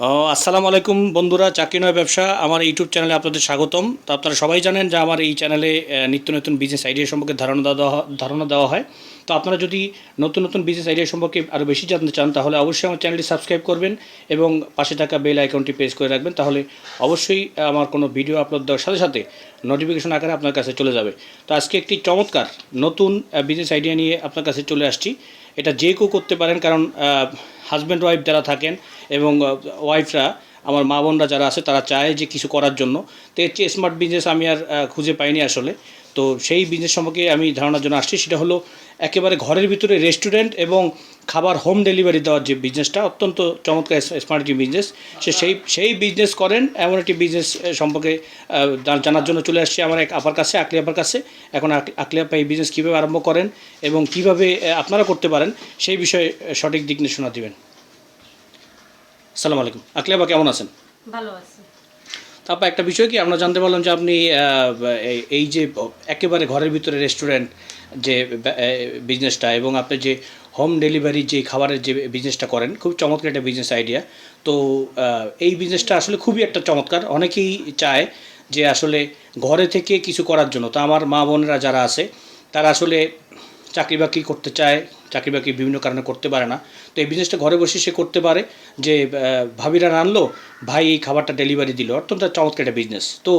আসসালামু আলাইকুম বন্ধুরা, চাকরি নয় ব্যবসা, আমার ইউটিউব চ্যানেলে আপনাদের স্বাগতম। তো আপনারা সবাই জানেন যে আমার এই চ্যানেলে নিত্য নতুন বিজনেস আইডিয়া সম্পর্কে ধারণা দেওয়া ধারণা দেওয়া হয়। তো আপনারা যদি নতুন নতুন বিজনেস আইডিয়া সম্পর্কে আরও বেশি জানতে চান, তাহলে অবশ্যই আমার চ্যানেলটি সাবস্ক্রাইব করবেন এবং পাশে থাকা বেল আইকনটি প্রেস করে রাখবেন। তাহলে অবশ্যই আমার কোনো ভিডিও আপলোড দেওয়ার সাথে সাথে নোটিফিকেশন আকারে আপনার কাছে চলে যাবে। তো আজকে একটি চমৎকার নতুন বিজনেস আইডিয়া নিয়ে আপনার কাছে চলে আসছি। এটা যে কেউ করতে পারেন, কারণ হাজব্যান্ড ওয়াইফ যারা থাকেন এবং ওয়াইফরা, আমার মা বোনরা যারা আছে, তারা চায় যে কিছু করার জন্য। তো এর চেয়ে স্মার্ট বিজনেস আমি আর খুঁজে পাইনি আসলে। তো সেই বিজনেস সম্পর্কে আমি ধারণার জন্য আসছি, সেটা হলো একেবারে ঘরের ভিতরে রেস্টুরেন্ট এবং খাবার হোম ডেলিভারি দেওয়ার যে বিজনেসটা অত্যন্ত চমৎকার স্মার্ট একটি বিজনেস সে সেই সেই বিজনেস করেন, এমন একটি বিজনেস সম্পর্কে জানার জন্য চলে আসছি আমার এক আপার কাছে, আকলি আপার কাছে। এখন আক- আকলি আপা এই বিজনেস কীভাবে আরম্ভ করেন এবং কীভাবে আপনারা করতে পারেন, সেই বিষয়ে সঠিক দিক নির্দেশনা দিবেন। সালাম আলাইকুম। আকলি আপা কেমন আছেন? ভালো আছে। তারপর একটা বিষয় কি আমরা জানতে পারলাম যে আপনি এই- এই যে একেবারে ঘরের ভিতরে রেস্টুরেন্ট যে বিজনেসটা এবং আপনি যে হোম ডেলিভারি যে খাবারের যে বিজনেসটা করেন খুব চমৎকার একটা বিজনেস আইডিয়া তো এই বিজনেসটা আসলে খুবই একটা চমৎকার। অনেকেই চায় যে আসলে ঘরে থেকে কিছু করার জন্য। তো আমার মা বোনেরা যারা আছে তারা আসলে চাকরি বাকরি করতে চায় চাকরি বাকরি বিভিন্ন কারণে করতে পারে না। তো এই বিজনেসটা ঘরে বসে সে করতে পারে যে ভাবিরা রানলো ভাই এই খাবারটা ডেলিভারি দিল। অত্যন্ত চমৎকার একটা বিজনেস তো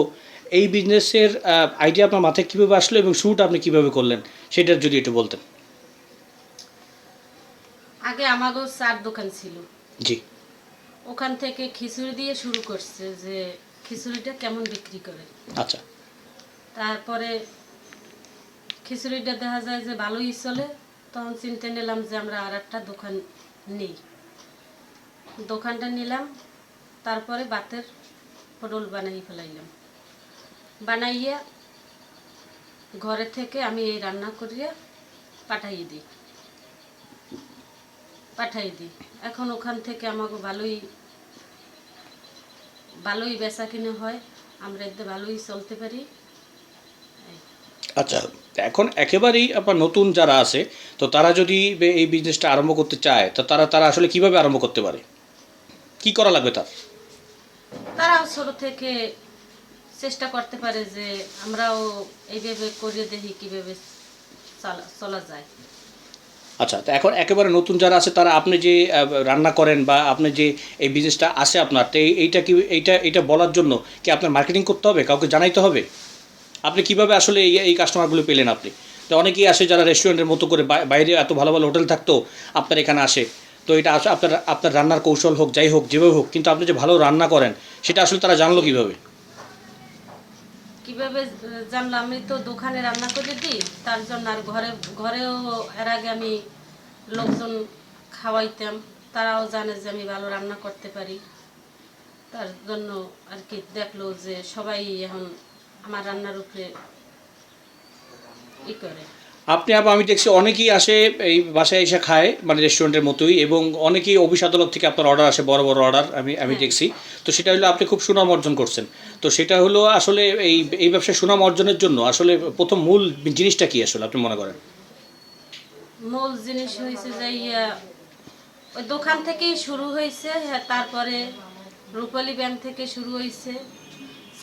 এই বিজনেসের আইডিয়া আপনার মাথায় কীভাবে আসলো এবং শুরুটা আপনি কীভাবে করলেন সেটা যদি একটু বলতেন। আগে আমাগো চার দোকান ছিল। জি। ওখান থেকে খিচুড়ি দিয়ে শুরু করছে যে খিচুড়িটা কেমন বিক্রি করে। আচ্ছা। তারপরে খিচুড়িটা দেখা যায় যে ভালোই চলে, তখন চিনতে নিলাম যে আমরা আর একটা দোকান নেই। দোকানটা নিলাম, তারপরে বাতের পটল বানাই ফেলাইলাম। বানাইয়া ঘরে থেকে আমি এই রান্না করিয়া পাঠাইয়ে দিই। পাঠাই দিই। এখন ওখান থেকে আমাকে ভালোই ভালোই বেচা কিনে হয়। আমরা এতে ভালোই চলতে পারি। আচ্ছা এখন একেবারেই আপনার নতুন যারা আছে তো তারা যদি এই বিজনেসটা আরম্ভ করতে চায় তো তারা তারা আসলে কীভাবে আরম্ভ করতে পারে? কি করা লাগবে তার? তারা ছোট থেকে চেষ্টা করতে পারে যে আমরাও এইভাবে করে দেখি কীভাবে চলা যায়। আচ্ছা তো এখন একেবারে নতুন যারা আছে তারা আপনি যে রান্না করেন বা আপনি যে এই বিজনেসটা আছে আপনার তো এই- এইটা কি এইটা এইটা বলার জন্য কি আপনার মার্কেটিং করতে হবে? কাউকে জানাইতে হবে? আপনি কীভাবে আসলে এই এই কাস্টমারগুলো পেলেন আপনি? তো অনেকেই আসে যারা রেস্টুরেন্টের মতো করে বাইরে এত ভালো ভালো হোটেল থাকতো, আপনার এখানে আসে। তো এটা আপনার আপনার রান্নার কৌশল হোক, যাই হোক, যেভাবে হোক, কিন্তু আপনি যে ভালো রান্না করেন, সেটা আসলে তারা জানলো কীভাবে? কীভাবে জানলাম আমি তো দোকানে রান্না করে দিই, তার জন্য আর ঘরে, ঘরেও এর আগে আমি লোকজন খাওয়াইতাম, তারাও জানে যে আমি ভালো রান্না করতে পারি। তার জন্য আর কি দেখল যে সবাই এখন আমার রান্নার উপরে ই করে। আপনি আবার আমি দেখছি অনেকেই আসে এই বাসায় এসে খায় মানে রেস্টুরেন্টের মতোই এবং অনেকেই অফিস আদালত থেকে আপনার অর্ডার আসে বড় বড় অর্ডার আমি আমি দেখছি। তো সেটা হলো আপনি খুব সুনাম অর্জন করছেন। তো সেটা হলো আসলে এই এই ব্যবসায় সুনাম অর্জনের জন্য আসলে প্রথম মূল জিনিসটা কি আসলে আপনি মনে করেন? মূল জিনিস হয়েছে যে ওই দোকান থেকেই শুরু হয়েছে হ্যাঁ, তারপরে রূপালী ব্যাংক থেকে শুরু হয়েছে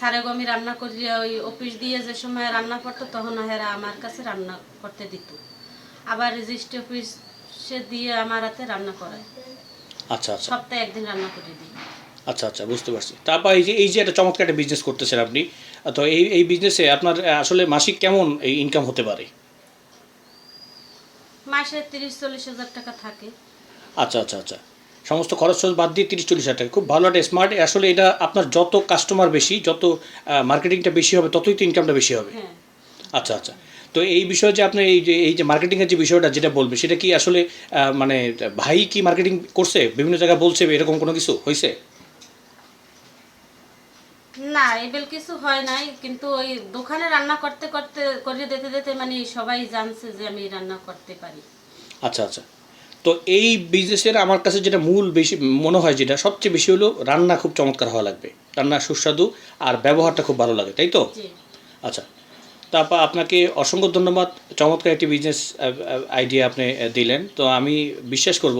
সারেগমি রান্না করি ওই অফিস দিয়ে যে সময় রান্না করতো তখন হেরা আমার কাছে রান্না করতে দিত। আবার রেজিস্ট্রি অফিসে দিয়ে আমার হাতে রান্না করায়। আচ্ছা আচ্ছা। সপ্তাহে একদিন রান্না করে দিই। আচ্ছা আচ্ছা বুঝতে পারছি। তারপর এই যে এই যে একটা চমৎকার একটা বিজনেস করতেছেন আপনি তো এই এই বিজনেসে আপনার আসলে মাসিক কেমন এই ইনকাম হতে পারে? মাসে তিরিশ চল্লিশ হাজার টাকা থাকে। আচ্ছা আচ্ছা আচ্ছা। সমস্ত খরচ খরচ বাদ দিয়ে তিরিশ চল্লিশ হাজার টাকা। খুব ভালো একটা স্মার্ট আসলে এটা আপনার যত কাস্টমার বেশি যত মার্কেটিংটা বেশি হবে ততই তো ইনকামটা বেশি হবে। হ্যাঁ। আচ্ছা আচ্ছা। তো এই বিষয়ে যে আপনি এই যে এই যে মার্কেটিংয়ের যে বিষয়টা যেটা বলবে সেটা কি আসলে মানে ভাই কি মার্কেটিং করছে? বিভিন্ন জায়গায় বলছে এরকম কোনো কিছু হয়েছে? না এবেল কিছু হয় নাই কিন্তু ওই দোকানে রান্না করতে করতে করে দিতে দিতে মানে সবাই জানছে যে আমি রান্না করতে পারি। আচ্ছা আচ্ছা। তো এই বিজনেসের আমার কাছে যেটা মূল বেশি মনে হয় যেটা সবচেয়ে বেশি হলো রান্না খুব চমৎকার হওয়া লাগবে। রান্না সুস্বাদু আর ব্যবহারটা খুব ভালো লাগে তাই তো? আচ্ছা তারপর আপনাকে অসংখ্য ধন্যবাদ চমৎকার একটি বিজনেস আইডিয়া আপনি দিলেন। তো আমি বিশ্বাস করব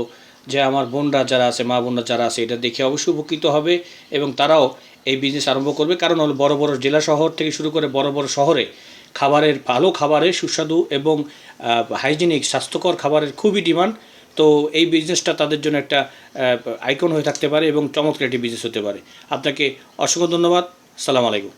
যে আমার বোনরা যারা আছে মা বোনরা যারা আছে এটা দেখে অবশ্যই উপকৃত হবে এবং তারাও এই বিজনেস আরম্ভ করবে। কারণ হলো বড় বড় জেলা শহর থেকে শুরু করে বড় বড় শহরে খাবারের ভালো খাবারের সুস্বাদু এবং হাইজেনিক স্বাস্থ্যকর খাবারের খুবই ডিমান্ড তো এই বিজনেসটা তাদের জন্য একটা আইকন হয়ে থাকতে পারে এবং চমৎকার একটি বিজনেস হতে পারে। আপনাকে অসংখ্য ধন্যবাদ। সালাম আলাইকুম।